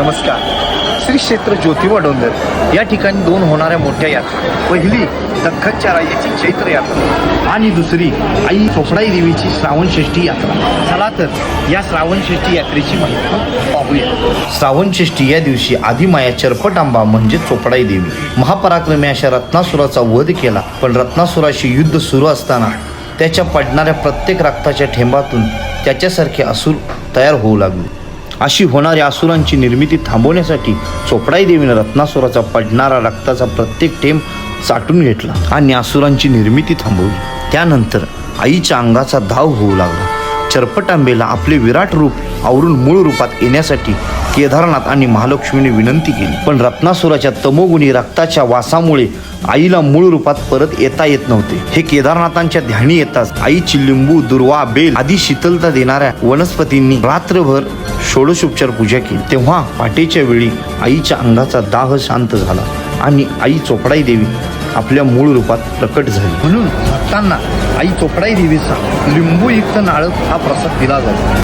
नमस्कार. श्री क्षेत्र ज्योतिबा डोंगर या ठिकाणी दोन होणाऱ्या मोठ्या यात्रा. पहिली दख्खनच्या राजाची चैत्र यात्रा आणि दुसरी आई चोपडाई देवीची श्रावणषष्ठी यात्रा. चला तर या श्रावणषष्ठी यात्रेची माहिती पाहूया. श्रावणषष्ठी या दिवशी आदिमाया चरपटांबा म्हणजे चोपडाई देवी. महापराक्रमी अशा रत्नासुराचा वध केला. पण रत्नासुराशी युद्ध सुरू असताना त्याच्या पडणाऱ्या प्रत्येक रक्ताच्या ठेंबातून त्याच्यासारखे असूर तयार होऊ लागले. अशी होणाऱ्या असुरांची निर्मिती थांबवण्यासाठी चोपडाई देवीनं रत्नासुराचा पडणारा रक्ताचा प्रत्येक थेंब चाटून घेतला आणि असुरांची निर्मिती थांबवली. त्यानंतर आईच्या अंगाचा धाव होऊ लागला. चरपटांबेला आपले विराट रूप आवरून मूळ रूपात येण्यासाठी केदारनाथ आणि महालक्ष्मीने विनंती केली. पण रत्नासुराच्या तमोगुणी रक्ताच्या वासामुळे आईला मूळ रूपात परत येता येत नव्हते. हे केदारनाथांच्या ध्यानी येताच आईची लिंबू दुर्वा बेल आदी शीतलता देणाऱ्या वनस्पतींनी रात्रभर षोडशोपचार पूजा केली. तेव्हा पाटेच्या वेळी आईच्या अंगाचा दाह शांत झाला. आणि आई चोपडाई देवी आपल्या मूळ रूपात प्रकट झाली. म्हणून भक्तांना आई चोपडाई देवीचा लिंबूयुक्त नाळक हा प्रसाद दिला जातो.